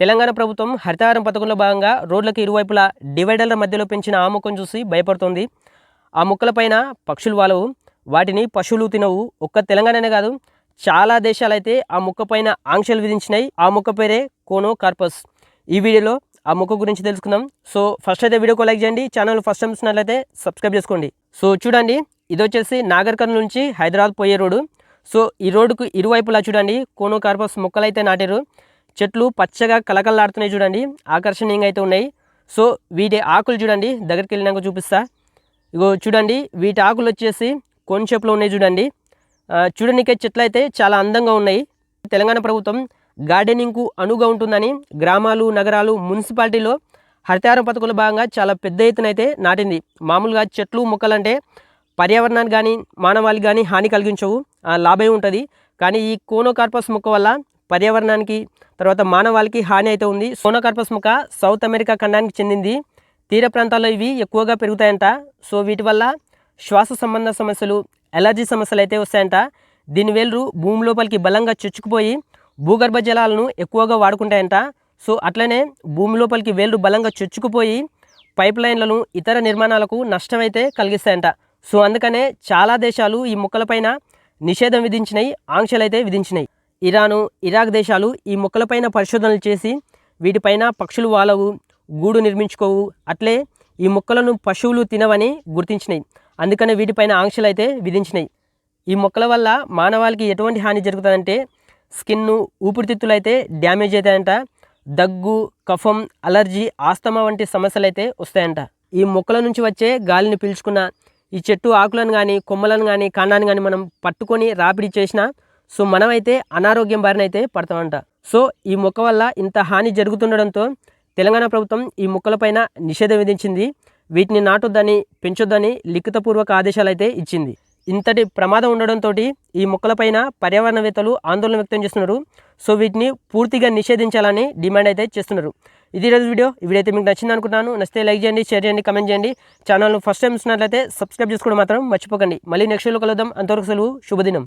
తెలంగాణ ప్రభుత్వం హరితహారం పథకంలో భాగంగా రోడ్లకు ఇరువైపులా డివైడర్ల మధ్యలో పెంచిన ఆ మొక్కను చూసి భయపడుతోంది. ఆ మొక్కలపైన పక్షులు వాలవు. వాటిని పశువులు తినవు. ఒక్క తెలంగాణనే కాదు చాలా దేశాలైతే ఆ మొక్క పైన ఆంక్షలు విధించినాయి ఆ మొక్క పేరే కోనో కార్పస్. ఈ వీడియోలో ఆ మొక్క గురించి తెలుసుకుందాం. సో ఫస్ట్ అయితే వీడియోకి లైక్ చేయండి. ఛానల్ ఫస్ట్ టైం చూసినట్లయితే సబ్స్క్రైబ్ చేసుకోండి. సో చూడండి ఇది వచ్చేసి నాగర్ కర్నూలు నుంచి హైదరాబాద్ పోయే రోడ్డు. సో ఈ రోడ్డుకు ఇరువైపులా చూడండి కోనో కార్పస్ మొక్కలైతే నాటారు. చెట్లు పచ్చగా కలకల్లాడుతున్నాయి చూడండి. ఆకర్షణీయంగా అయితే ఉన్నాయి. సో వీటి ఆకులు చూడండి. దగ్గరికి వెళ్ళినాక చూపిస్తా. ఇగో చూడండి వీటి ఆకులు వచ్చేసి కోన్ షేప్లో ఉన్నాయి చూడండి. చూడనికే చెట్లు అయితే చాలా అందంగా ఉన్నాయి. తెలంగాణ ప్రభుత్వం గార్డెనింగ్కు అనువుగా ఉంటుందని గ్రామాలు నగరాలు మున్సిపాలిటీలో హరితహారం పథకంలో భాగంగా చాలా పెద్ద ఎత్తున అయితే నాటింది. మామూలుగా చెట్లు మొక్కలంటే పర్యావరణానికి కానీ మానవాళికి కానీ హాని కలిగించవు. లాభమే లాభం ఉంటుంది. కానీ ఈ కోనోకార్పస్ మొక్క వల్ల పర్యావరణానికి తర్వాత మానవాళికి హాని అయితే ఉంది. సోనకర్పస్ మొక్క సౌత్ అమెరికా ఖండానికి చెందింది. తీర ప్రాంతాల్లో ఇవి ఎక్కువగా పెరుగుతాయంట. సో వీటి వల్ల శ్వాస సంబంధ సమస్యలు ఎలర్జీ సమస్యలు అయితే వస్తాయంట. దీని వేలు భూమి లోపలికి బలంగా చొచ్చుకుపోయి భూగర్భ జలాలను ఎక్కువగా వాడుకుంటాయంట. సో అట్లనే భూమి లోపలికి వేలు బలంగా చొచ్చుకుపోయి పైప్ లైన్లను ఇతర నిర్మాణాలకు నష్టమైతే కలిగిస్తాయంట. సో అందుకనే చాలా దేశాలు ఈ మొక్కలపైన నిషేధం విధించినాయి ఆంక్షలు అయితే విధించినాయి ఇరాను ఇరాక్ దేశాలు ఈ మొక్కలపైన పరిశోధనలు చేసి వీటిపైన పక్షులు వాలవు గూడు నిర్మించుకోవు. అట్లే ఈ మొక్కలను పశువులు తినవని గుర్తించినాయి అందుకనే వీటిపైన ఆంక్షలు అయితే విధించినాయి ఈ మొక్కల వల్ల మానవాళికి ఎటువంటి హాని జరుగుతుందంటే స్కిన్ ఊపిరితిత్తులు అయితే డ్యామేజ్ అవుతాయంట దగ్గు కఫం అలర్జీ ఆస్తమా వంటి సమస్యలు అయితే వస్తాయంట. ఈ మొక్కల నుంచి వచ్చే గాలిని పీల్చుకున్న ఈ చెట్టు ఆకులను కానీ కొమ్మలను కానీ కాండాన్ని కానీ మనం పట్టుకొని రాపిడి చేసినా సో మనమైతే అనారోగ్యం బారిన అయితే పడతామంట. సో ఈ మొక్క వల్ల ఇంత హాని జరుగుతుండడంతో తెలంగాణ ప్రభుత్వం ఈ మొక్కలపైన నిషేధం విధించింది. వీటిని నాటొద్దని పెంచొద్దని లిఖితపూర్వక ఆదేశాలు అయితే ఇచ్చింది. ఇంతటి ప్రమాదం ఉండడంతో ఈ మొక్కలపైన పర్యావరణవేత్తలు ఆందోళన వ్యక్తం చేస్తున్నారు. సో వీటిని పూర్తిగా నిషేధించాలని డిమాండ్ అయితే చేస్తున్నారు. ఇది రోజు వీడియో. ఈ వీడియో అయితే మీకు నచ్చింది అనుకుంటున్నాను. నచ్చితే లైక్ చేయండి షేర్ చేయండి కమెంట్ చేయండి. ఛానల్ను ఫస్ట్ టైం చూసినట్లయితే సబ్స్క్రైబ్ చేసుకోవడం మాత్రం మర్చిపోకండి. మళ్ళీ నెక్స్ట్ వీడియో కలుద్దాం. అంతవరకు సెలవు. శుభదినం.